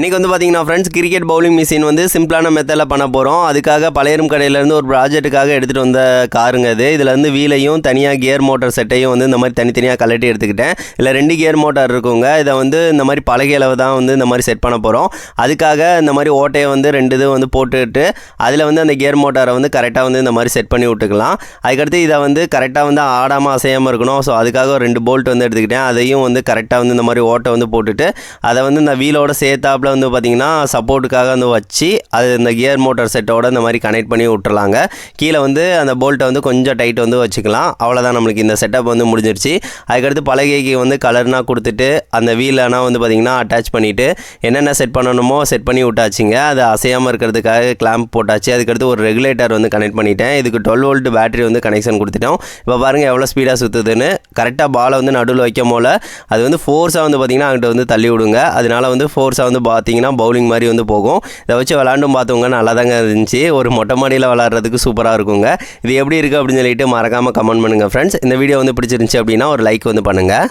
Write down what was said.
இன்றைக்கி வந்து பார்த்தீங்கன்னா ஃப்ரெண்ட்ஸ் கிரிக்கெட் பவுலிங் மிஷின் வந்து சிம்பிளான மெத்தடில் பண்ண போகிறோம் அதுக்காக பழையரும் கடையிலேருந்து ஒரு ப்ராஜெக்ட்டுக்காக எடுத்துகிட்டு வந்த காருங்க அது இதில் வந்து வீலையும் தனியாக கியர் மோட்டார் செட்டையும் வந்து இந்த மாதிரி தனித்தனியாக கலட்டி எடுத்துக்கிட்டேன். இல்லை ரெண்டு கியர் மோட்டார் இருக்குங்க. இதை வந்து இந்த மாதிரி பலகையில் தான் வந்து இந்த மாதிரி செட் பண்ண போகிறோம் அதுக்காக இந்த மாதிரி ஓட்டையை வந்து ரெண்டு இது வந்து போட்டுட்டு அதில் வந்து அந்த கியர் மோட்டாரை வந்து கரெக்டாக வந்து இந்த மாதிரி செட் பண்ணி விட்டுக்கலாம். அதுக்கடுத்து இதை வந்து கரெக்டாக வந்து ஆடாமல் அசையாமல் இருக்கணும். ஸோ அதுக்காக ரெண்டு போல்ட் வந்து எடுத்துக்கிட்டேன். அதையும் வந்து கரெக்டாக வந்து இந்த மாதிரி ஓட்டை வந்து போட்டுட்டு அதை வந்து இந்த வீலோட சேர்த்தாப்பில் வந்து பார்த்திங்கன்னா சப்போர்ட்டுக்காக வந்து வச்சு அது இந்த கியர் மோட்டார் செட்டோட இந்த மாதிரி கனெக்ட் பண்ணி விட்டுறலாங்க கீழே வந்து அந்த போல்ட்டை வந்து கொஞ்சம் டைட் வந்து வச்சுக்கலாம். அவ்வளோதான் நம்மளுக்கு இந்த செட்டப் வந்து முடிஞ்சிருச்சு. அதுக்கடுத்து பலகைக்கு வந்து கலர்னா கொடுத்துட்டு அந்த வீலனா வந்து பார்த்திங்கன்னா அட்டாச் பண்ணிவிட்டு என்னென்ன செட் பண்ணணுமோ செட் பண்ணி விட்டாச்சுங்க. அது அசையாமல் இருக்கிறதுக்காக கிளாம்ப் போட்டாச்சு. அதுக்கடுத்து ஒரு ரெகுலேட்டர் வந்து கனெக்ட் பண்ணிட்டேன். இதுக்கு டுவெல் வோல்ட் பேட்டரி வந்து கனெக்ஷன் கொடுத்துட்டோம். இப்போ பாருங்கள் எவ்வளோ ஸ்பீடாக சுற்றுதுன்னு கரெக்டாக பாலை வந்து நடுவில் வைக்கும் போல் அது வந்து ஃபோர்ஸாக வந்து பார்த்திங்கன்னா அங்கிட்ட வந்து தள்ளி விடுங்க. அதனால வந்து ஃபோர்ஸாக வந்து பார்த்தீங்கன்னா பவுலிங் மாதிரி வந்து போகும். இதை வச்சு விளாண்டும் பார்த்தவங்க நல்லா தாங்க இருந்துச்சு. ஒரு மொட்டை மாடியில் விளாட்றதுக்கு சூப்பராக இருக்குங்க. இது எப்படி இருக்குது அப்படின்னு சொல்லிட்டு மறக்காமல் கமெண்ட் பண்ணுங்கள் ஃப்ரெண்ட்ஸ் இந்த வீடியோ வந்து பிடிச்சிருந்துச்சி அப்படின்னா ஒரு லைக் வந்து பண்ணுங்கள்